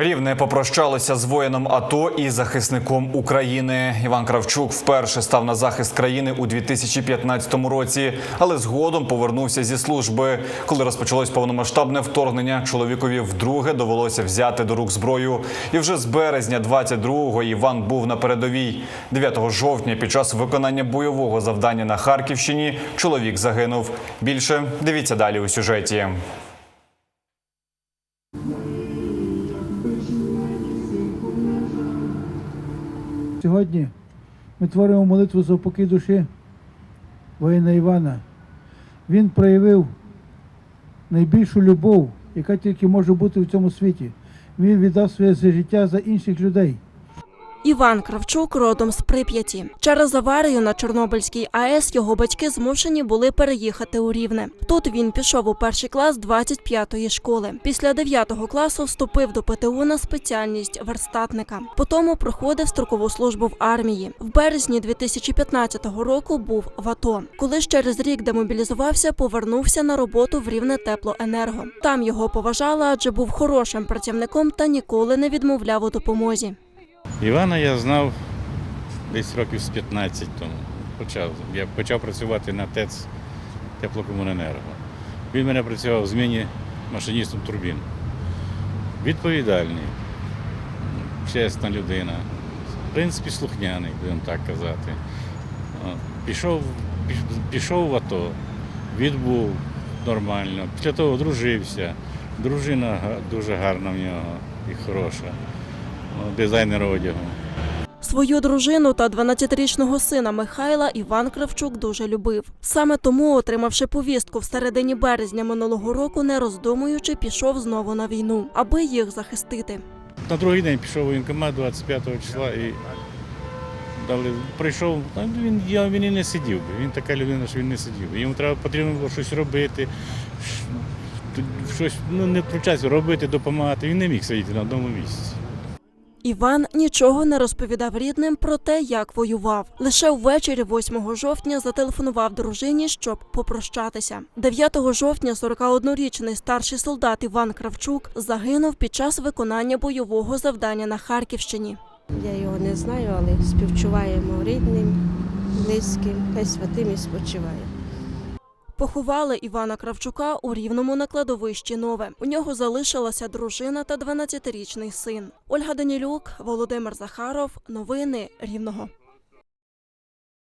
Рівне попрощалися з воїном АТО і захисником України. Іван Кравчук вперше став на захист країни у 2015 році, але згодом повернувся зі служби. Коли розпочалось повномасштабне вторгнення, чоловікові вдруге довелося взяти до рук зброю. І вже з березня 22-го Іван був на передовій. 9 жовтня під час виконання бойового завдання на Харківщині чоловік загинув. Більше дивіться далі у сюжеті. Сьогодні ми творимо молитву за упокій душі воїна Івана. Він проявив найбільшу любов, яка тільки може бути в цьому світі. Він віддав своє життя за інших людей. Іван Кравчук родом з Прип'яті. Через аварію на Чорнобильській АЕС його батьки змушені були переїхати у Рівне. Тут він пішов у перший клас 25-ї школи. Після 9 класу вступив до ПТУ на спеціальність верстатника. Потім проходив строкову службу в армії. В березні 2015 року був в АТО. Коли ж через рік демобілізувався, повернувся на роботу в Рівне теплоенерго. Там його поважали, адже був хорошим працівником та ніколи не відмовляв у допомозі. Івана я знав десь років з 15 тому. Почав. Я почав працювати на ТЕЦ теплокомуненерго. Він мене працював в зміні машиністом турбін. Відповідальний, чесна людина, в принципі, слухняний, будемо так казати. Пішов, пішов в АТО, відбув нормально. Після того одружився. Дружина дуже гарна в нього і хороша. О, Дизайнер одягу. Свою дружину та 12-річного сина Михайла Іван Кравчук дуже любив. Саме тому, отримавши повістку в середині березня минулого року, не роздумуючи, пішов знову на війну, аби їх захистити. На другий день пішов воєнкомат 25 числа і дали, прийшов, він, я, він і не сидів би. Він така людина, що він не сидів. Йому треба потрібно було щось робити, щось ну, не втручатися, робити, допомагати. Він не міг сидіти на одному місці. Іван нічого не розповідав рідним про те, як воював. Лише ввечері 8 жовтня зателефонував дружині, щоб попрощатися. 9 жовтня 41-річний старший солдат Іван Кравчук загинув під час виконання бойового завдання на Харківщині. Я його не знаю, але співчуваємо рідним, близьким, хай святим і спочиває. Поховали Івана Кравчука у рівному на кладовищі Нове. У нього залишилася дружина та 12-річний син. Ольга Данілюк, Володимир Захаров. Новини Рівного.